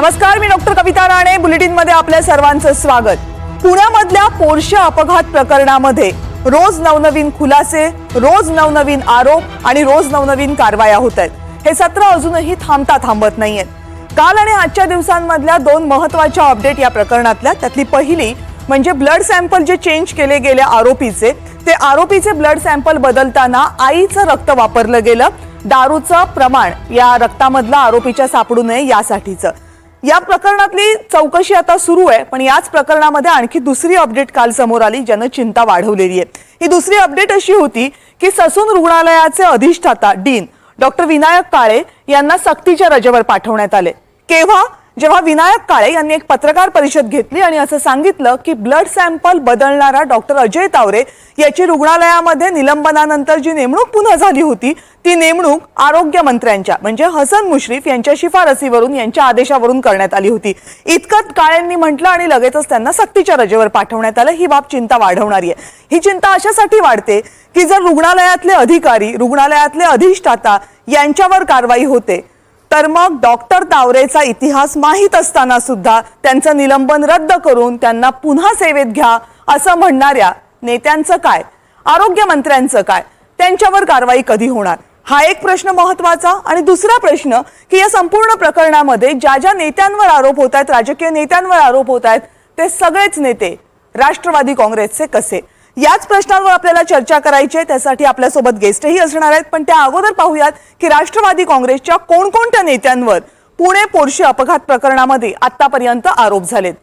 नमस्कार मी डॉक्टर कविता राणे. बुलेटिनमध्ये आपल्या सर्वांचं स्वागत. पुण्यामधल्या पोरशे अपघात प्रकरणामध्ये रोज नवनवीन खुलासे रोज नवनवीन आरोप आणि रोज नवनवीन कारवाया होत आहेत हे सत्र अजूनही थांबता थांबत नाहीयेत. काल आणि आजच्या दिवसांमधल्या दोन महत्त्वाच्या अपडेट या प्रकरणातल्या त्यातली पहिली म्हणजे ब्लड सॅम्पल जे चेंज केले गेले आरोपीचे ते आरोपीचे ब्लड सॅम्पल बदलताना आईचं रक्त वापरलं गेलं. दारूचं प्रमाण या रक्तामधलं आरोपीच्या सापडू नये यासाठीचं. या प्रकरणातली चौकशी आता सुरू आहे पण याच प्रकरणामध्ये आणखी दुसरी अपडेट काल समोर आली ज्यानं चिंता वाढवलेली आहे. ही दुसरी अपडेट अशी होती की ससून रुग्णालयाचे अधिष्ठाता डीन डॉक्टर विनायक काळे यांना सक्तीच्या रजेवर पाठवण्यात आले. केव्हा? जेव्हा विनायक काळे यांनी एक पत्रकार परिषद घेतली आणि असं सांगितलं की ब्लड सॅम्पल बदलणारा डॉक्टर अजय तावरे याची रुग्णालयामध्ये निलंबनानंतर जी नेमणूक पुन्हा झाली होती. ती नेमणूक आरोग्य मंत्र्यांच्या म्हणजे हसन मुश्रीफ यांच्या शिफारसीवरून यांच्या आदेशावरून करण्यात आली होती. इतकंच काळेंनी म्हटलं आणि लगेचच त्यांना सक्तीच्या रजेवर पाठवण्यात आलं. ही बाब चिंता वाढवणारी आहे. ही चिंता अशासाठी वाढते की जर रुग्णालयातले अधिकारी रुग्णालयातले अधिष्ठाता यांच्यावर कारवाई होते तर मग डॉक्टर तावरेचा इतिहास माहीत असताना सुद्धा त्यांचं निलंबन रद्द करून त्यांना पुन्हा सेवेत घ्या असं म्हणणाऱ्या नेत्यांचं काय? आरोग्य मंत्र्यांचं काय? त्यांच्यावर कारवाई कधी होणार? हा एक प्रश्न महत्त्वाचा आणि दुसरा प्रश्न की या संपूर्ण प्रकरणामध्ये ज्या ज्या नेत्यांवर आरोप होत आहेत राजकीय नेत्यांवर आरोप होत आहेत ते सगळेच नेते राष्ट्रवादी काँग्रेसचे कसे? याच प्रश्नांवर आपल्याला चर्चा करायची आहे. त्यासाठी आपल्यासोबत गेस्टही असणार आहेत. पण त्या अगोदर पाहूयात की राष्ट्रवादी काँग्रेसच्या कोणकोणत्या नेत्यांवर पुणे पोर्शे अपघात प्रकरणामध्ये आतापर्यंत आरोप झालेत.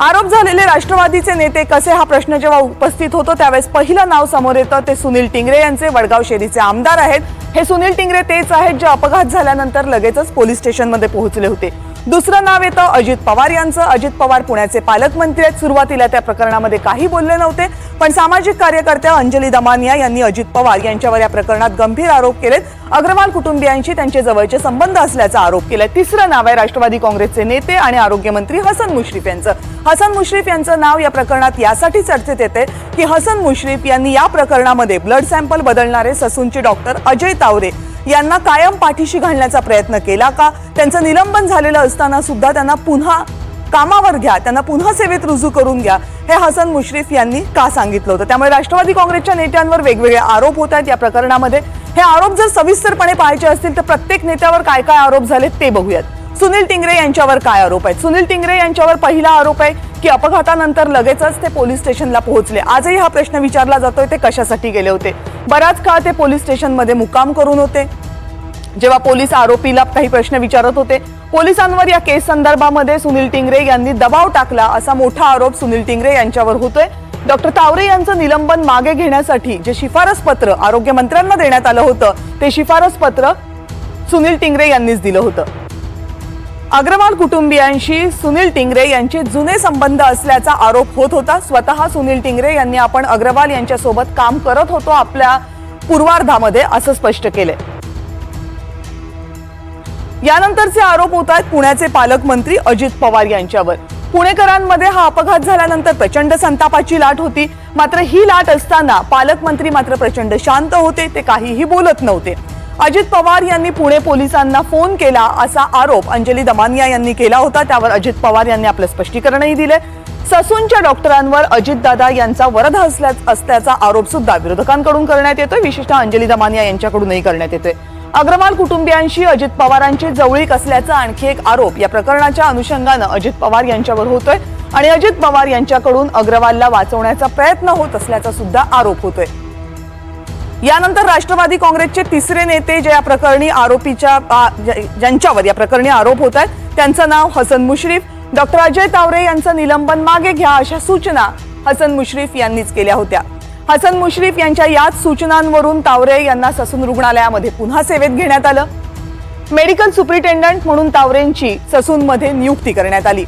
आरोप झालेले राष्ट्रवादीचे नेते कसे? हा प्रश्न जेव्हा उपस्थित होतो त्यावेळेस पहिलं नाव समोर येतं. ते सुनील टिंगरे यांचे. वडगाव शेरीचे आमदार आहेत. हे सुनील टिंगरे तेच आहेत जे अपघात झाल्यानंतर लगेचच पोलीस स्टेशनमध्ये पोहोचले होते. दुसरं नाव येतं अजित पवार यांचं. अजित पवार पुण्याचे पालकमंत्री आहेत. सुरुवातीला त्या प्रकरणामध्ये काही बोलले नव्हते पण सामाजिक कार्यकर्त्या अंजली दमानिया यांनी अजित पवार यांच्यावर या प्रकरणात गंभीर आरोप केलेत. अग्रवाल कुटुंबियांशी त्यांचे जवळचे संबंध असल्याचा आरोप केलाय. तिसरं नाव आहे राष्ट्रवादी काँग्रेसचे नेते आणि आरोग्यमंत्री हसन मुश्रीफ यांचं. हसन मुश्रीफ यांचं नाव या प्रकरणात यासाठी चर्चेत येते की हसन मुश्रीफ यांनी या प्रकरणामध्ये ब्लड सॅम्पल बदलणारे ससूनचे डॉक्टर अजय तावरे यांना कायम पाठीशी घालण्याचा प्रयत्न केला का? त्यांचं निलंबन झालेलं असताना सुद्धा त्यांना पुन्हा कामावर घ्या त्यांना पुन्हा सेवेत रुजू करून घ्या हे हसन मुश्रीफ यांनी का सांगितलं होतं? त्यामुळे राष्ट्रवादी काँग्रेसच्या नेत्यांवर वेगवेगळे आरोप होत आहेत या प्रकरणामध्ये. हे आरोप जर सविस्तरपणे पाहायचे असतील तर प्रत्येक नेत्यावर काय काय आरोप झाले ते बघूयात. सुनील टिंगरे यांच्यावर काय आरोप आहेत? सुनील टिंगरे यांच्यावर पहिला आरोप आहे की अपघातानंतर लगेचच ते पोलीस स्टेशनला पोहोचले. आजही हा प्रश्न विचारला जातोय ते कशासाठी गेले होते? बराच काळ ते पोलीस स्टेशनमध्ये मुक्काम करून होते. जेव्हा पोलीस आरोपीला काही प्रश्न विचारत होते पोलिसांवर या केस संदर्भामध्ये सुनील टिंगरे यांनी दबाव टाकला असा मोठा आरोप सुनील टिंगरे यांच्यावर होतोय. डॉक्टर तावरे यांचं निलंबन मागे घेण्यासाठी जे शिफारस पत्र आरोग्य मंत्र्यांना देण्यात आलं होतं ते शिफारस पत्र सुनील टिंगरे यांनीच दिलं होतं. अग्रवाल कुटुंबियांशी सुनील टिंगरे यांचे जुने संबंध असल्याचा आरोप होत होता. स्वतः सुनील टिंगरे यांनी आपण अग्रवाल यांच्यासोबत काम करत होतो आपल्या पूर्वार्धामध्ये असं स्पष्ट केले यानंतरचे आरोप होत आहेत पुण्याचे पालकमंत्री अजित पवार यांच्यावर. पुणेकरांमध्ये हा अपघात झाल्यानंतर प्रचंड संतापाची लाट होती. मात्र ही लाट असताना पालकमंत्री मात्र प्रचंड शांत होते ते काहीही बोलत नव्हते. अजित पवार यांनी पुणे पोलिसांना फोन केला असा आरोप अंजली दमानिया यांनी केला होता. त्यावर अजित पवार यांनी आपलं स्पष्टीकरणही दिले. ससूनच्या डॉक्टरांवर अजितदादा यांचा वरद असल्या असल्याचा आरोप सुद्धा विरोधकांकडून करण्यात येतोय. विशिष्ट अंजली दमानिया यांच्याकडूनही करण्यात येतोय. अग्रवाल कुटुंबियांशी अजित पवारांची जवळीक असल्याचा आणखी एक आरोप या प्रकरणाच्या अनुषंगानं अजित पवार यांच्यावर होतोय आणि अजित पवार यांच्याकडून अग्रवालला वाचवण्याचा प्रयत्न होत असल्याचा सुद्धा आरोप होतोय. यानंतर राष्ट्रवादी काँग्रेसचे तिसरे नेते जे या प्रकरणी आरोपीच्या ज्यांच्यावर या प्रकरणी आरोप होत आहेत त्यांचं नाव हसन मुश्रीफ. डॉक्टर अजय तावरे यांचं निलंबन मागे घ्या अशा सूचना हसन मुश्रीफ यांनीच केल्या होत्या. हसन मुश्रीफ यांच्या याच सूचनांवरून तावरे यांना ससून रुग्णालयामध्ये पुन्हा सेवेत घेण्यात आलं. मेडिकल सुप्रिटेंडंट म्हणून तावरेंची ससूनमध्ये नियुक्ती करण्यात आली.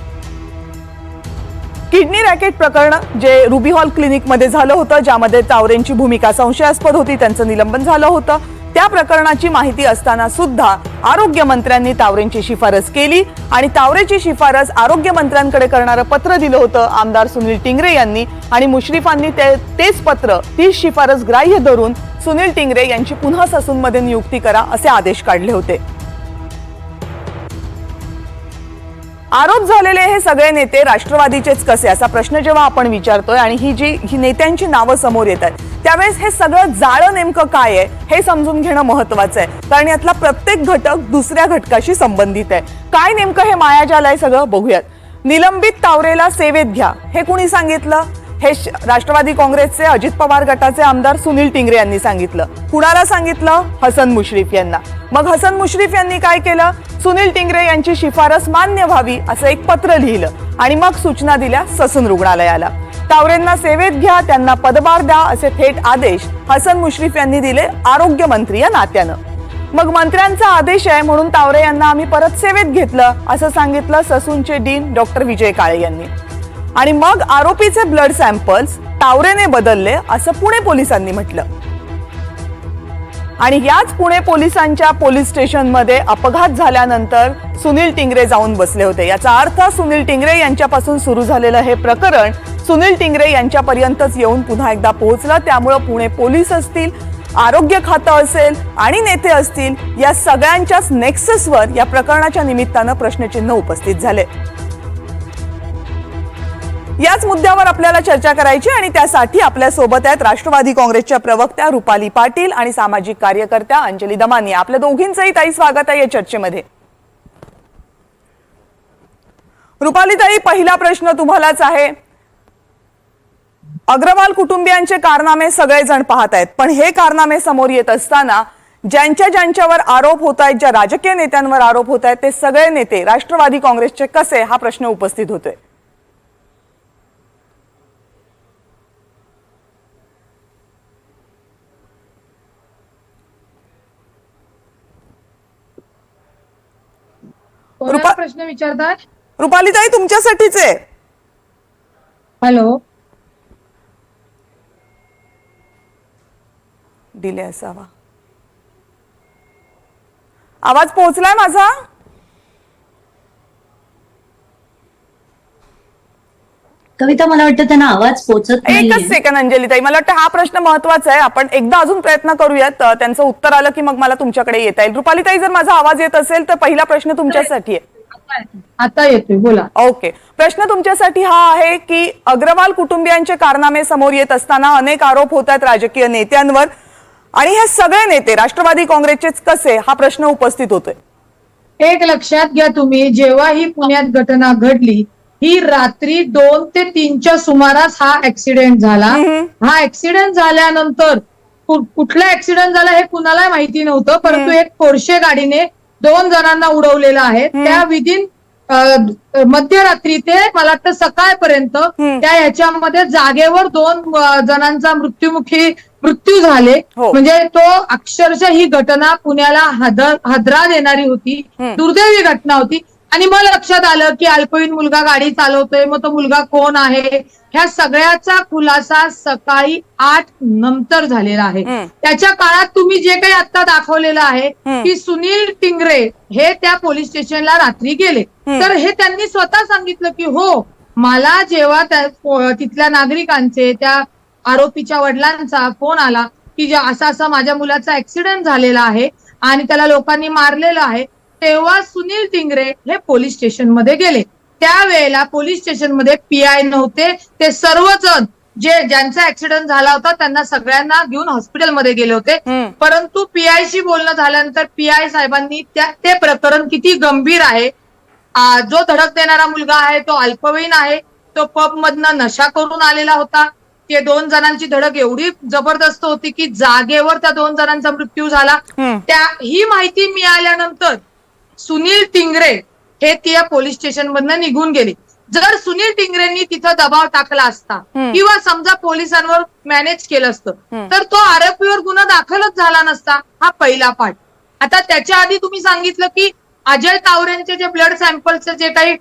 किडनी रॅकेट प्रकरण जे रुबी हॉल क्लिनिकमध्ये झालं होतं ज्यामध्ये तावरेंची भूमिका संशयास्पद होती त्यांचं निलंबन झालं होतं. त्या प्रकरणाची माहिती असताना सुद्धा आरोग्यमंत्र्यांनी तावरेंची शिफारस केली आणि तावरेची शिफारस आरोग्यमंत्र्यांकडे करणारं पत्र दिलं होतं आमदार सुनील टिंगरे यांनी. आणि मुश्रीफांनी ते तेच पत्र तीच शिफारस ग्राह्य धरून सुनील टिंगरे यांची पुन्हा ससूनमध्ये नियुक्ती करा असे आदेश काढले होते. आरोप झालेले हे सगळे नेते राष्ट्रवादीचेच कसे? असा प्रश्न जेव्हा आपण विचारतोय आणि ही जी ही नेत्यांची नावं समोर येत आहेत त्यावेळेस हे सगळं जाळं नेमकं काय आहे हे समजून घेणं महत्वाचं आहे. कारण यातला प्रत्येक घटक दुसऱ्या घटकाशी संबंधित आहे. काय नेमकं हे मायाजाल आहे सगळं बघूयात. निलंबित तावरेला सेवेत घ्या. हे कुणी सांगितलं? हे राष्ट्रवादी काँग्रेसचे अजित पवार गटाचे आमदार सुनील टिंगरे यांनी सांगितलं. कुणाला सांगितलं? हसन मुश्रीफ यांना. मग हसन मुश्रीफ यांनी काय केलं? सुनील टिंगरे यांची शिफारस मान्य व्हावी असं एक पत्र लिहिलं आणि मग सूचना दिल्या ससून रुग्णालयाला. तावरेंना सेवेत घ्या त्यांना पदभार द्या असे थेट आदेश हसन मुश्रीफ यांनी दिले आरोग्य मंत्री या नात्यानं. मग मंत्र्यांचा आदेश आहे म्हणून तावरे यांना आम्ही परत सेवेत घेतलं असं सांगितलं ससूनचे डीन डॉक्टर विजय काळे यांनी. आणि मग आरोपीचे ब्लड सॅम्पल्स तावरेने बदलले असं पुणे पोलिसांनी म्हटलं. आणि याच पुणे पोलिसांच्या पोलीस स्टेशनमध्ये अपघात झाल्यानंतर सुनील टिंगरे जाऊन बसले होते. याचा अर्थ सुनील टिंगरे यांच्यापासून सुरू झालेलं हे प्रकरण सुनील टिंगरे यांच्यापर्यंतच येऊन पुन्हा एकदा पोहोचलं. त्यामुळं पुणे पोलीस असतील आरोग्य खातं असेल आणि नेते असतील या सगळ्यांच्याच नेक्ससवर या प्रकरणाच्या निमित्तानं प्रश्नचिन्ह उपस्थित झाले. याच मुद्द्यावर आपल्याला चर्चा करायची आणि त्यासाठी आपल्यासोबत आहेत राष्ट्रवादी काँग्रेसच्या प्रवक्त्या रुपाली पाटील आणि सामाजिक कार्यकर्त्या अंजली दमानी आपल्या दोघींचंही ताई स्वागत आहे या चर्चेमध्ये. रुपालीताई पहिला प्रश्न तुम्हालाच आहे. अग्रवाल कुटुंबियांचे कारनामे सगळेजण पाहत आहेत. पण हे कारनामे समोर येत असताना ज्यांच्या ज्यांच्यावर आरोप होत आहेत ज्या राजकीय नेत्यांवर आरोप होत आहेत ते सगळे नेते राष्ट्रवादी काँग्रेसचे कसे? हा प्रश्न उपस्थित होतोय कोणाला रुपा- प्रश्न विचारतात? रुपालीताई तुमच्यासाठीच आहे. हॅलो. डिले असावा. आवाज पोहोचलाय माझा? कविता मला वाटतं त्यांना आवाज पोचत एकच सेकंद अंजलीताई. मला वाटतं हा प्रश्न महत्त्वाचा आहे. आपण एकदा अजून प्रयत्न करूयात. त्यांचं उत्तर आलं की मग मला तुमच्याकडे येता येईल. रुपालीताई जर माझा आवाज येत असेल तर पहिला प्रश्न तुमच्यासाठी आहे. आता येतोय. बोला. ओके. प्रश्न तुमच्यासाठी हा आहे की अग्रवाल कुटुंबियांचे कारनामे समोर येत असताना अनेक आरोप होत आहेत राजकीय नेत्यांवर. आणि हे सगळे नेते राष्ट्रवादी काँग्रेसचेच कसे? हा प्रश्न उपस्थित होतोय. एक लक्षात घ्या तुम्ही जेव्हा ही पुण्यात घटना घडली ही रात्री दोन ते तीनच्या सुमारास हा ऍक्सिडेंट झाला. हा ऍक्सिडेंट झाल्यानंतर कुठला ऍक्सिडेंट झाला हे कुणाला माहिती नव्हतं परंतु एक पोरशे गाडीने दोन जणांना उडवलेलं आहे. त्या विदिन मध्यरात्री ते मला वाटतं सकाळपर्यंत त्या ह्याच्यामध्ये जागेवर दोन जणांचा मृत्युमुखी मृत्यू झाले. हो. म्हणजे तो अक्षरशः ही घटना पुण्याला हादर हादरा देणारी होती. दुर्दैवी घटना होती. आणि मग लक्षात आलं की अल्पवयीन मुलगा गाडी चालवतोय मग तो मुलगा कोण आहे ह्या सगळ्याचा खुलासा सकाळी आठ नंतर झालेला आहे. त्याच्या काळात तुम्ही जे काही आता दाखवलेलं आहे. की सुनील टिंगरे हे त्या पोलीस स्टेशनला रात्री गेले. तर हे त्यांनी स्वतः सांगितलं की हो मला जेव्हा तिथल्या नागरिकांचे त्या आरोपीच्या वडिलांचा फोन आला की असं असं माझ्या मुलाचा ऍक्सिडेंट झालेला आहे आणि त्याला लोकांनी मारलेलं आहे तेव्हा सुनील टिंगरे हे पोलीस स्टेशनमध्ये गेले. त्यावेळेला पोलीस स्टेशनमध्ये पीआय नव्हते. ते सर्वजण जे ज्यांचा ऍक्सिडेंट झाला होता त्यांना सगळ्यांना घेऊन हॉस्पिटलमध्ये गेले होते. परंतु पीआय शी बोलणं झाल्यानंतर पीआय साहेबांनी त्या ते प्रकरण किती गंभीर आहे? जो धडक देणारा मुलगा आहे तो अल्पवयीन आहे तो पब मधनं नशा करून आलेला होता. ते दोन जणांची धडक एवढी जबरदस्त होती की जागेवर त्या दोन जणांचा मृत्यू झाला. त्या ही माहिती मिळाल्यानंतर सुनील टिंगरे हे त्या पोलीस स्टेशन मधनं निघून गेले जर सुनील टिंगरेंनी तिथं दबाव टाकला असता. किंवा समजा पोलिसांवर मॅनेज केलं असतं. तर तो आरोपीवर गुन्हा दाखलच झाला नसता हा पहिला पाठ आता त्याच्या आधी तुम्ही सांगितलं की अजय तावरेंचे जे ब्लड सॅम्पलचे जे काही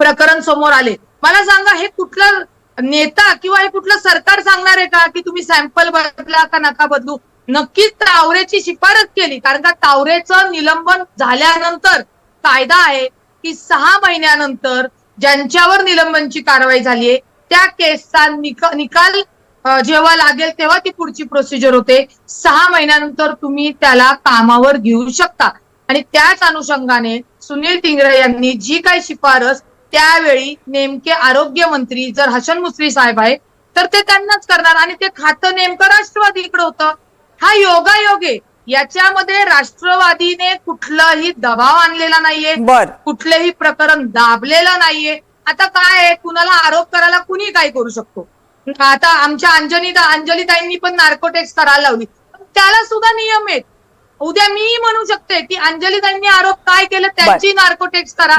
प्रकरण समोर आले मला सांगा हे कुठलं नेता किंवा हे कुठलं सरकार सांगणार आहे का की तुम्ही सॅम्पल बदला का नका बदलू नक्कीच तावरेची शिफारस केली. कारण का तावरेचं निलंबन झाल्यानंतर कायदा आहे की सहा महिन्यानंतर ज्यांच्यावर निलंबनची कारवाई झालीये त्या केसचा निकाल जेव्हा लागेल तेव्हा ती पुढची प्रोसिजर होते. सहा महिन्यानंतर तुम्ही त्याला कामावर घेऊ शकता. आणि त्याच अनुषंगाने सुनील टिंगरे यांनी जी काही शिफारस त्यावेळी नेमके आरोग्य मंत्री जर हसन मुसरी साहेब आहे तर ते त्यांनाच करणार. आणि ते खातं नेमकं राष्ट्रवादीकडे होतं. हा योगायोग. आहे याच्यामध्ये राष्ट्रवादीने कुठलाही दबाव आणलेला नाहीये. कुठलेही प्रकरण दाबलेलं नाहीये. आता काय आहे? कुणाला आरोप करायला कुणी काय करू शकतो? आता आमच्या अंजनी अंजलीताईंनी पण नार्कोटेक्स करायला लावली. त्याला सुद्धा नियम आहेत. उद्या मी म्हणू शकते की अंजलीताईंनी आरोप काय केलं? त्यांची नार्कोटेक्स करा.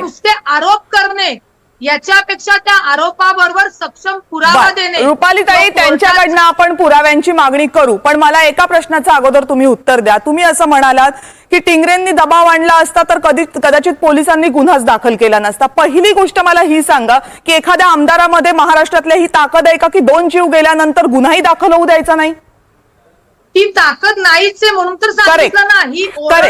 नुसते आरोप करणे याच्यापेक्षा त्या आरोपाबरोबर सक्षम पुरावा देणे. बर. रुपालीताई तो त्यांच्याकडनं आपण पुराव्यांची मागणी करू. पण मला एका प्रश्नाचं अगोदर तुम्ही उत्तर द्या. तुम्ही असं म्हणालात की टिंगरेंनी दबाव आणला असता तर कधी कदाचित पोलिसांनी गुन्हाच दाखल केला नसता. पहिली गोष्ट मला ही सांगा की एखाद्या आमदारामध्ये महाराष्ट्रातल्या ही ताकद आहे का की दोन जीव गेल्यानंतर गुन्हाही दाखल होऊ द्यायचा नाही? ती ताकद नाहीच आहे म्हणून तर सांगितलं ना ही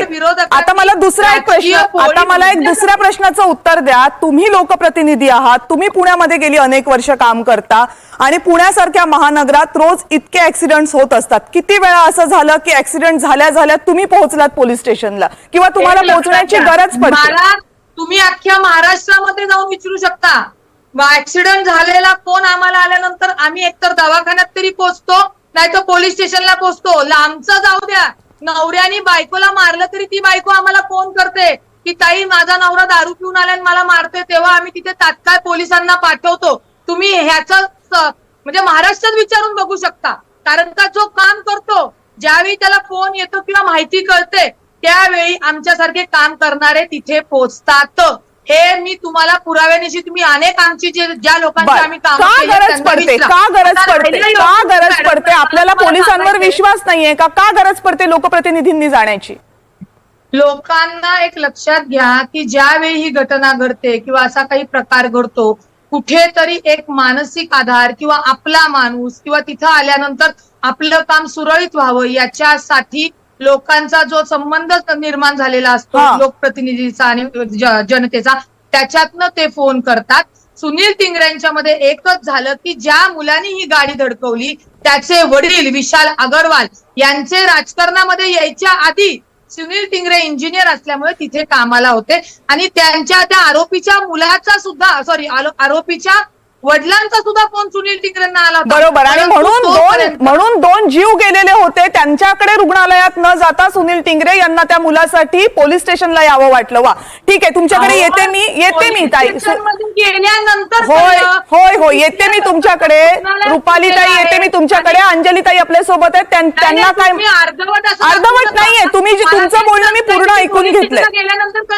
विरोधकांनी आता मला दुसरा एक प्रश्न आता मला एक दुसऱ्या प्रश्नाचं उत्तर द्या. तुम्ही लोकप्रतिनिधी आहात. तुम्ही पुण्यामध्ये गेली अनेक वर्ष काम करता आणि पुण्यासारख्या महानगरात रोज इतके ऍक्सिडेंट होत असतात. किती वेळा असं झालं की ऍक्सिडेंट झाल्या झाल्या तुम्ही पोहोचलात पोलीस स्टेशनला? किंवा तुम्हाला पोहोचण्याची. गरज पडते. तुम्ही अख्ख्या महाराष्ट्रामध्ये जाऊन विचारू शकता. ऍक्सिडेंट झालेला फोन आम्हाला आल्यानंतर आम्ही एकतर दवाखान्यात तरी पोहोचतो नाही तर पोलीस स्टेशनला पोहोचतो लांबचा जाऊ द्या. नवऱ्याने बायकोला मारलं तरी ती बायको आम्हाला फोन करते की ताई माझा नवरा दारू पिऊन आला आणि मला मारते तेव्हा आम्ही तिथे तात्काळ पोलिसांना पाठवतो. तुम्ही ह्याचा म्हणजे महाराष्ट्रात विचारून बघू शकता. कारण का जो काम करतो ज्यावेळी त्याला फोन येतो किंवा माहिती कळते त्यावेळी आमच्यासारखे काम करणारे तिथे पोहोचतात हे मी तुम्हाला पुराव्यानिशी तुम्ही अनेक आमची जे ज्या लोकांची बर. आम्ही काम का गरज पडते? का गरज पडते? का गरज पडते? आपल्याला पोलिसांवर विश्वास नाहीये का? का गरज पडते लोकप्रतिनिधींनी जाण्याची? लोकांना एक लक्षात घ्या की ज्यावेळी ही घटना घडते किंवा असा काही प्रकार घडतो कुठेतरी एक मानसिक आधार किंवा आपला माणूस किंवा तिथं आल्यानंतर आपलं काम सुरळीत व्हावं याच्यासाठी लोकांचा जो संबंध निर्माण झालेला असतो. लोकप्रतिनिधीचा आणि जनतेचा त्याच्यातनं ते फोन करतात सुनील टिंगऱ्यांच्या मध्ये एकच झालं की ज्या मुलांनी ही गाडी धडकवली त्याचे वडील विशाल अगरवाल यांचे राजकारणामध्ये यायच्या आधी सुनील टिंगरे इंजिनियर असल्यामुळे तिथे कामाला होते आणि त्यांच्या त्या आरोपीच्या मुलाचा सुद्धा सॉरी आरोपीच्या वडिलांचा सुद्धा फोन सुनील टिंगरेंना आला. बरोबर आणि म्हणून दोन म्हणून दोन जीव गेलेले होते त्यांच्याकडे रुग्णालयात न जाता सुनील टिंगरे यांना त्या मुलासाठी पोलीस स्टेशनला यावं वाटलं वा ठीक आहे तुमच्याकडे येते मी येते मी ताई गेल्यानंतर होय. होय होय येते मी तुमच्याकडे रुपाली ताई येते मी तुमच्याकडे अंजली ताई आपल्यासोबत आहेत त्यां- त्यांना काय अर्धवट अर्धवट. नाहीये. तुम्ही तुमचं बोलणं मी पूर्ण ऐकून घेतलंय.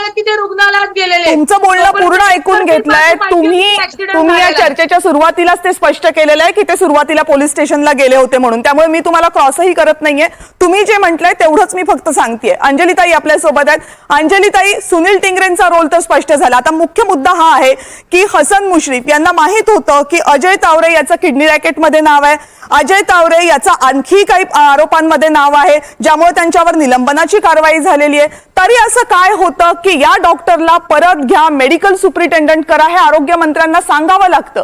की ते रुग्णालयात गेलेले. तुमचं बोलणं पूर्ण ऐकून घेतलंय. तुम्ही तुम्ही या. चर्चेच्या सुरुवातीलाच ते स्पष्ट केलेलं आहे की ते सुरुवातीला पोलीस स्टेशनला गेले होते म्हणून. त्यामुळे मी तुम्हाला क्रॉसही करत नाहीये. तुम्ही जे म्हटलंय तेवढंच मी फक्त सांगतेय. अंजलीताई आपल्यासोबत आहेत. अंजलीताई सुनील टिंगरेंचा रोल तर स्पष्ट झाला. आता मुख्य मुद्दा हा आहे की हसन मुश्रीफ यांना माहीत होतं की अजय तावरे याचं किडनी रॅकेटमध्ये नाव आहे. अजय तावरे याचा आणखी काही आरोपांमध्ये नाव आहे ज्यामुळे त्यांच्यावर निलंबनाची कारवाई झालेली आहे. तरी असं काय होतं की या डॉक्टरला परत घ्या मेडिकल सुप्रिटेंडंट करा हे आरोग्य मंत्र्यांना सांगावं लागतं.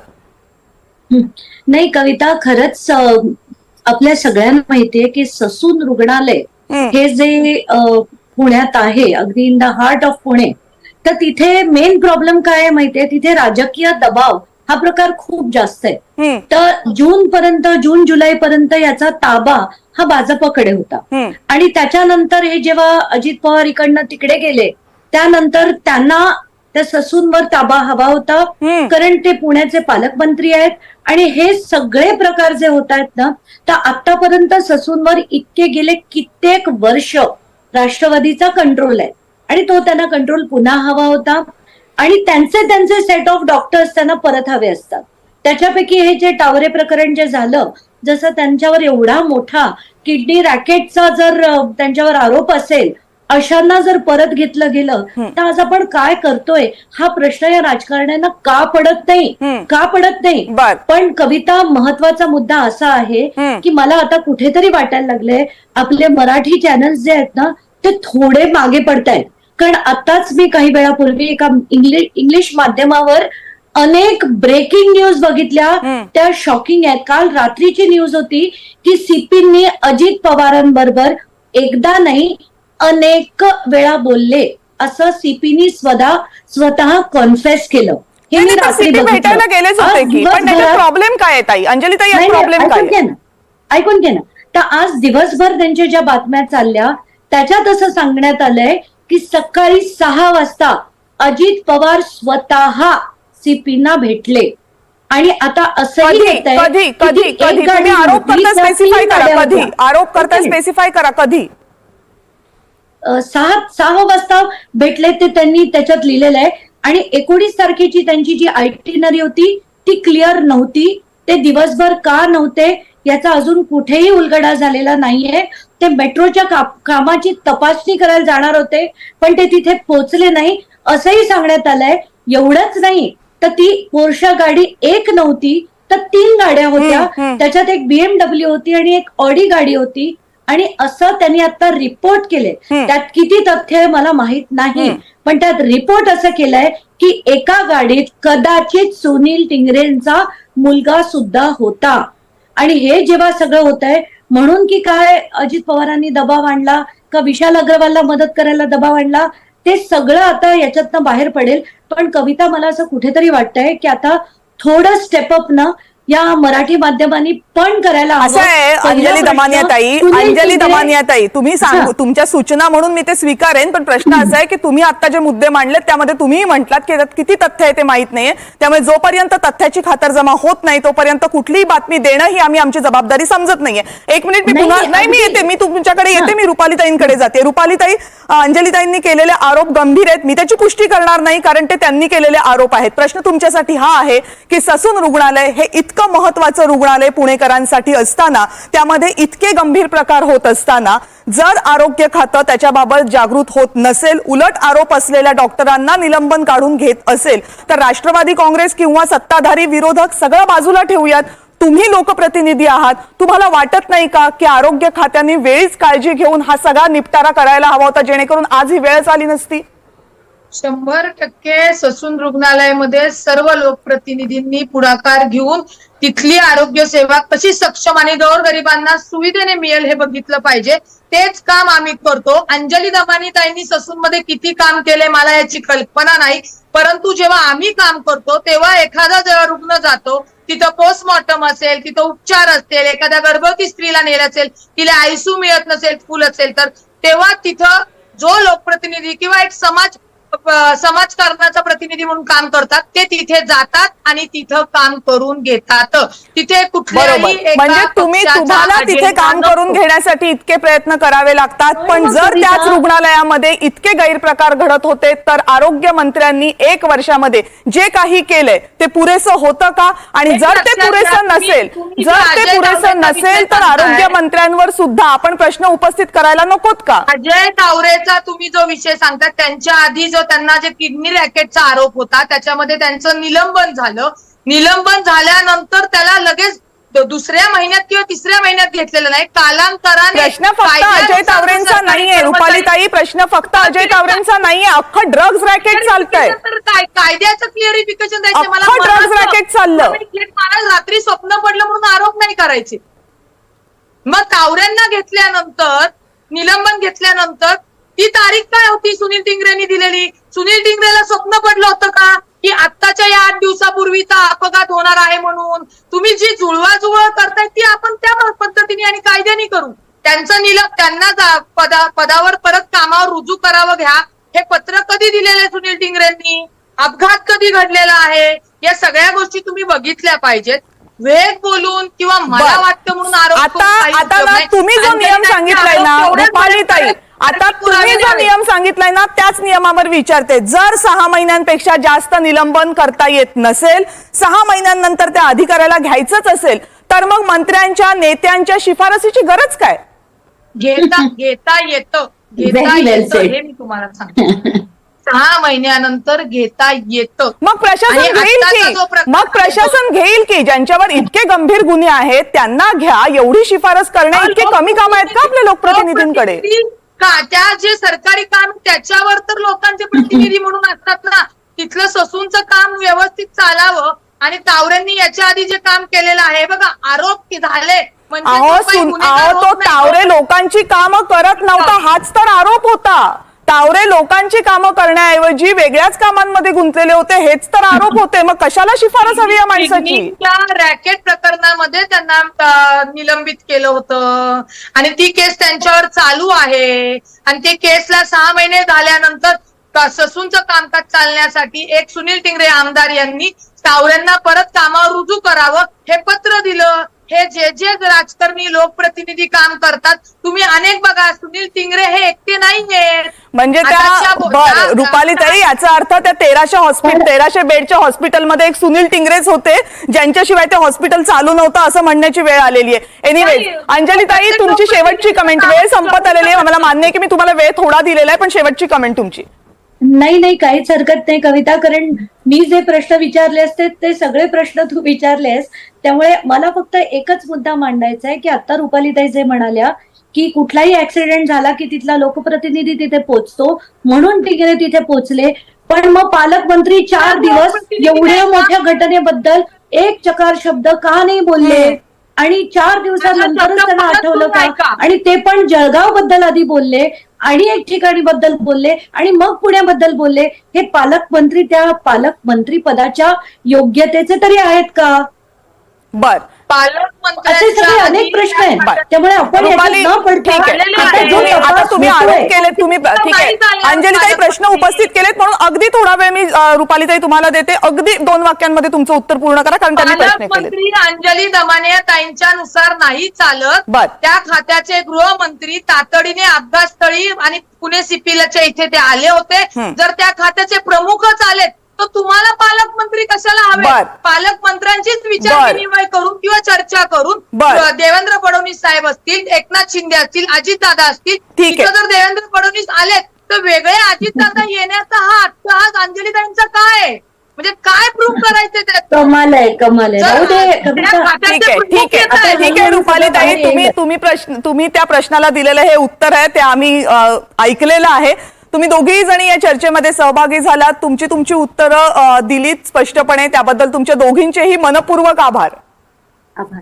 नाही कविता खरंच आपल्या सगळ्यांना माहितीये की ससून रुग्णालय हं. जे पुण्यात आहे अगदी in the heart of Pune तर तिथे मेन प्रॉब्लेम काय माहितीये तिथे राजकीय दबाव हा प्रकार खूप जास्त आहे. तर जून पर्यंत जून जुलै पर्यंत याचा ताबा हा भाजपकडे होता. आणि त्याच्यानंतर हे जेव्हा अजित पवार इकडनं तिकडे गेले त्यानंतर त्यांना त्या ससूनवर ताबा हवा होता. कारण ते पुण्याचे पालकमंत्री आहेत आणि हे सगळे प्रकार जे होत आहेत ना तर आतापर्यंत ससूनवर इतके गेले कित्येक वर्ष राष्ट्रवादीचा कंट्रोल आहे. आणि तो त्यांना कंट्रोल पुन्हा हवा होता. आणि त्यांचे त्यांचे सेट ऑफ डॉक्टर्स त्यांना परत हवे असतात. त्याच्यापैकी हे जे टावरे प्रकरण जे झालं जसं त्यांच्यावर एवढा मोठा किडनी रॅकेटचा जर त्यांच्यावर आरोप असेल अशांना जर परत घेतलं गेलं तर आज आपण काय करतोय? हा प्रश्न या राजकारण्यांना का पडत नाही. का पडत नाही? पण कविता महत्त्वाचा मुद्दा असा आहे. की मला आता कुठेतरी वाटायला लागले आपले मराठी चॅनल्स जे आहेत ना ते थोडे मागे पडतायत. कारण आताच मी काही वेळापूर्वी एका इंग्लिश इंग्लिश माध्यमावर अनेक ब्रेकिंग न्यूज बघितल्या. त्या शॉकिंग आहेत. काल रात्रीची न्यूज होती की सीपींनी अजित पवारांबरोबर एकदा नाही अनेक वेळा बोलले. असं सीपीनी स्वतः स्वतः कॉन्फेस केलं. हे. भेटायला गेलेच होते की. प्रॉब्लेम काय ताई? अंजली ताई नाही, नाही, प्रॉब्लेम काय ऐकून घ्या ना. तर आज दिवसभर त्यांच्या ज्या बातम्या चालल्या त्याच्यात असं सांगण्यात आलंय की सकाळी सहा वाजता अजित पवार स्वतः सीपीना भेटले. आणि आता असंही कधी कधी कधी तुम्ही आरोप करता स्पेसिफाय करा कधी. आरोप करता. स्पेसिफाय करा कधी? सहा सहा वाजता भेटले ते त्यांनी त्याच्यात लिहिलेलं आहे. आणि एकोणीस तारखेची त्यांची जी आयटिनरी होती ती क्लिअर नव्हती. ते दिवसभर का नव्हते याचा अजून कुठेही उलगडा झालेला नाहीये. ते मेट्रोच्या का- कामाची तपासणी करायला जाणार होते पण ते तिथे पोहोचले नाही असंही सांगण्यात आलंय एवढंच नाही तर ती पोर्शा गाडी एक नव्हती तर तीन गाड्या होत्या. त्याच्यात एक बीएमडब्ल्यू होती आणि एक ऑडी गाडी होती आणि असं त्यांनी आता रिपोर्ट केले. त्यात किती तथ्य आहे मला माहीत नाही. पण त्यात रिपोर्ट असं केलंय की एका गाडीत कदाचित सुनील टिंगरेंचा मुलगा सुद्धा होता आणि हे जेव्हा सगळं होत आहे म्हणून की काय अजित पवारांनी दबाव आणला का विशाल अग्रवालला मदत करायला दबाव आणला ते सगळं आता याच्यातनं बाहेर पडेल. पण कविता मला असं कुठेतरी वाटतंय की आता थोडं स्टेपअप ना या मराठी माध्यमांनी पण करायला. असं आहे अंजली दमानिया ताई अंजली दमानिया ताई तुम्ही सांग. तुमच्या सूचना म्हणून मी ते स्वीकारेन पण प्रश्न असा आहे की तुम्ही आता जे मुद्दे मांडलेत त्यामध्ये तुम्हीही म्हटलात की त्यात किती तथ्य आहे ते माहीत नाहीये त्यामुळे जोपर्यंत तथ्याची खातरजमा होत नाही तोपर्यंत कुठलीही बातमी देणं ही आम्ही आमची जबाबदारी समजत नाहीये एक मिनिट मी नाही, पुन्हा नाही, मी. येते मी तुमच्याकडे येते. मी रुपालीताईंकडे जाते रुपालीताई अंजलीताईंनी केलेले आरोप गंभीर आहेत मी त्याची पुष्टी करणार नाही कारण ते त्यांनी केलेले आरोप आहेत प्रश्न तुमच्यासाठी हा आहे की ससून रुग्णालय हे इतकं महत्वाचं रुग्णालय पुणेकरांसाठी असताना त्यामध्ये इतके गंभीर प्रकार होत असताना जर आरोग्य खातं त्याच्याबाबत जागृत होत नसेल उलट आरोप असलेल्या डॉक्टरांना निलंबन काढून घेत असेल तर राष्ट्रवादी काँग्रेस किंवा सत्ताधारी विरोधक सगळं बाजूला ठेवूयात. तुम्ही लोकप्रतिनिधी आहात. तुम्हाला वाटत नाही का की आरोग्य खात्याने वेळीच काळजी घेऊन हा सगळा निपटारा करायला हवा होता जेणेकरून आज ही वेळच आली नसती? शंभर टक्के ससून रुग्णालयामध्ये सर्व लोकप्रतिनिधींनी पुढाकार घेऊन तिथली आरोग्य सेवा कशी सक्षम आणि गोरगरिबांना सुविधेने मिळेल हे बघितलं पाहिजे. तेच काम आम्ही करतो. अंजली दमानी ताईंनी ससून मध्ये किती काम केले मला याची कल्पना नाही. परंतु जेव्हा आम्ही काम करतो तेव्हा एखादा जेव्हा रुग्ण जातो तिथं पोस्टमॉर्टम असेल तिथं उपचार असतील एखाद्या गर्भवती स्त्रीला नेल असेल तिला आयसू मिळत नसेल फुल असेल तर तेव्हा तिथं जो लोकप्रतिनिधी किंवा एक समाज समाजकारणाचा प्रतिनिधी म्हणून काम करतात. ते तिथे जातात आणि तिथं काम करून घेतात. तिथे कुठल्याही म्हणजे तुम्ही तुम्हाला तिथे काम करून. घेण्यासाठी इतके प्रयत्न करावे लागतात. पण जर. त्याच रुग्णालयामध्ये इतके गैरप्रकार घडत होते तर आरोग्य मंत्र्यांनी एक वर्षामध्ये जे काही केलंय ते पुरेसं होतं का? आणि जर ते पुरेसं नसेल जर ते पुरेसं नसेल तर आरोग्य मंत्र्यांवर सुद्धा आपण प्रश्न उपस्थित करायला नकोत का? अजय तावरेचा तुम्ही जो विषय सांगता त्यांच्या आधी जो त्यांना जे किडनी रॅकेटचा आरोप होता त्याच्यामध्ये त्यांचं निलंबन झालं. निलंबन झाल्यानंतर त्याला लगेच दुसऱ्या महिन्यात किंवा तिसऱ्या महिन्यात घेतलेलं नाही कालांतराने प्रश्न फक्त अजय तावरेंचा नाहीये रुपालीताई प्रश्न फक्त अजय तावरेंचा नाहीये. अख्खं ड्रग्ज रॅकेट चालतंय. तर काय कायद्याचं क्लिअरिफिकेशन द्यायचं मला मनाचं- racket चाललं. मला रात्री स्वप्न पडलं म्हणून आरोप नाही करायचे. मग तावऱ्यांना घेतल्यानंतर निलंबन घेतल्यानंतर ती तारीख काय होती? सुनील टिंगरेंनी दिलेली. सुनील टिंगरेला स्वप्न पडलं होतं का? की आत्ताच्या या आठ दिवसापूर्वीचा अपघात होणार आहे म्हणून. तुम्ही जी जुळवाजुळव करताय ती आपण त्या पद्धतीने आणि कायद्याने करू. त्यांचं निलंब त्यांना पदा पदावर परत कामावर रुजू करावं घ्या. हे पत्र कधी दिलेले सुनील टिंगरेंनी? अपघात कधी घडलेला आहे? या सगळ्या गोष्टी तुम्ही बघितल्या पाहिजेत. वेग बोलून किंवा मला. वाटतं म्हणून आरोप आता. तुम्ही जो नियम सांगितलाय ना आता तुम्ही जो. नियम सांगितलाय ना त्याच नियमावर विचारते जर सहा महिन्यांपेक्षा जास्त निलंबन करता येत नसेल सहा महिन्यानंतर त्या अधिकाऱ्याला घ्यायचंच असेल तर मग मंत्र्यांच्या नेत्यांच्या शिफारसीची गरज काय घेता घेता येतं घेता येतं. हे मी तुम्हाला सांगते सहा महिन्यानंतर घेता येतं मग प्रशासन घेईल की मग प्रशासन घेईल की ज्यांच्यावर इतके गंभीर गुन्हे आहेत त्यांना घ्या एवढी शिफारस करणे इतके कमी काम आहेत का आपल्या लोकप्रतिनिधींकडे लोकप्रतिनिधी का? त्या जे सरकारी काम त्याच्यावर तर लोकांचे प्रतिनिधी म्हणून असतात ना. तिथलं ससूनचं काम व्यवस्थित चालावं आणि तावरेंनी याच्या आधी जे काम केलेलं आहे बघा आरोप की झाले. म्हणजे. तावरे लोकांची कामं करत नव्हता. हाच तर आरोप होता. तावरे लोकांची कामं करण्याऐवजी वेगळ्याच कामांमध्ये गुंतलेले होते हेच तर आरोप होते. मग कशाला शिफारस हवी या माणसाची? रॅकेट प्रकरणामध्ये त्यांना निलंबित केलं होतं. आणि ती केस त्यांच्यावर चालू आहे. आणि ते केसला सहा महिने झाल्यानंतर ससूनचं कामकाज चालण्यासाठी एक सुनील टिंगरे आमदार यांनी तावऱ्यांना परत कामावर रुजू करावं हे पत्र दिलं. हे जे जे राजकारणी लोकप्रतिनिधी काम करतात तुम्ही अनेक बघा सुनील टिंगरे हे एकटे नाहीये म्हणजे त्या आताच्या बो- बर त्या- रुपाली ताई याचा अर्थ त्या तेराशे हॉस्पिटल तेराशे बेडच्या हॉस्पिटलमध्ये एक सुनील टिंगरेच होते ज्यांच्याशिवाय ते हॉस्पिटल चालू नव्हतं असं म्हणण्याची वेळ आलेली आहे. एनिवे अंजली ताई तुमची शेवटची कमेंट वेळ संपत आलेली आहे. मला मान्य आहे की मी तुम्हाला वेळ थोडा दिलेला आहे पण शेवटची कमेंट तुमची. नाही नाही काहीच हरकत नाही. कविता कारण मी जे प्रश्न विचारले असते ते सगळे प्रश्न तू विचारलेस त्यामुळे मला फक्त एकच मुद्दा मांडायचा आहे की आता रुपालीताई जे म्हणाल्या की कुठलाही ऍक्सिडेंट झाला की तिथला लोकप्रतिनिधी तिथे पोहोचतो म्हणून टिंगरे तिथे पोहोचले पण मग पालकमंत्री चार दिवस एवढ्या? मोठ्या घटनेबद्दल एक चकार शब्द का नाही बोलले. आणि चार दिवसानंतरच त्यांना आठवलं का? आणि ते पण जळगावबद्दल आधी बोलले. आणि एक ठिकाणी बद्दल बोलले आणि मग पुण्याबद्दल बोलले हे पालकमंत्री त्या पालकमंत्री पदाच्या योग्यतेचे तरी आहेत का? बर. असे अनेक प्रश्न आहेत. बरं. त्यामुळे आपण रुपाली याच्यात न पडता ठीक आहे. झालेलं ठीक आहे आहे. जो तुम्ही- आता तुम्ही होतोय, आरोप केलेत तुम्ही ठीक आहे. प्रश्न उपस्थित केलेत म्हणून अगदी थोडा वेळ मी रुपाली ताई तुम्हाला देते. अगदी दोन वाक्यांमध्ये तुमचं उत्तर पूर्ण करा कारण त्यांनी प्रश्न केले पालकमंत्री अंजली दमाने ताईंच्या नुसार नाही चालत. बर. त्या खात्याचे गृहमंत्री तातडीने अपघातस्थळी आणि पुणे सिपिलच्या इथे ते आले होते. हं. जर त्या खात्याचे प्रमुखच आलेत तर तुम्हाला पालकमंत्री कशाला हवे बर. पालकमंत्र्यांचीच विचार. विनिमय करून किंवा चर्चा करून बर. अ, देवेंद्र फडणवीस साहेब असतील एकनाथ शिंदे असतील अजितदादा असतील ठीक आहे. तिथं जर देवेंद्र फडणवीस आलेत तर वेगळे अजितदादा येण्याचा हा अट्टहास अंजलीताईंचा काय आहे? म्हणजे काय प्रूव्ह करायचे त्यात कमाल आहे कमाल आहे राहू दे कविता ठीक आहे ठीक आहे आता ठीक आहे रुपाली ताई तुम्ही तुम्ही प्रश्न तुम्ही त्या प्रश्नाला दिलेलं हे उत्तर आहे ते आम्ही अ, ऐकलेलं आहे तुम्ही दोघेही जणी या चर्चेमध्ये सहभागी झालात. तुमची तुमची उत्तरं दिलीत स्पष्टपणे. त्याबद्दल तुमच्या दोघींचेही मनपूर्वक आभार. आभार.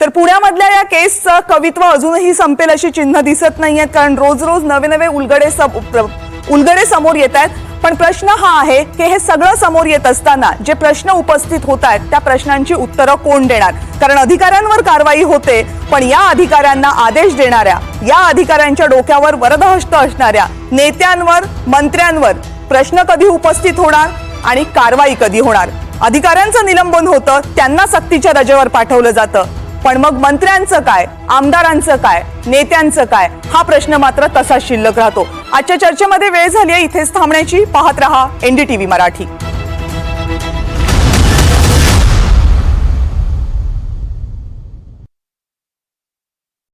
तर पुण्यामधल्या या केसचं कवित्व अजूनही संपेल अशी चिन्ह दिसत नाहीयेत कारण रोज रोज नवे नवे उलगडे प्र- उलगडे समोर येत आहेत पण प्रश्न हा आहे की हे सगळं समोर येत असताना जे प्रश्न उपस्थित होत आहेत त्या प्रश्नांची उत्तरं कोण देणार? कारण अधिकाऱ्यांवर कारवाई होते पण या अधिकाऱ्यांना आदेश देणाऱ्या या अधिकाऱ्यांच्या डोक्यावर वरदहस्त असणाऱ्या नेत्यांवर मंत्र्यांवर प्रश्न कधी उपस्थित होणार आणि कारवाई कधी होणार? अधिकाऱ्यांचं निलंबन होतं त्यांना सक्तीच्या रजेवर पाठवलं जातं. पण मग मंत्र्यांचं काय? आमदारांचं काय? नेत्यांचं काय? हा प्रश्न मात्र तसाच शिल्लक राहतो. आजच्या चर्चेमध्ये वेळ झाली आहे इथेच थांबण्याची. पाहत रहा एनडीटीव्ही मराठी.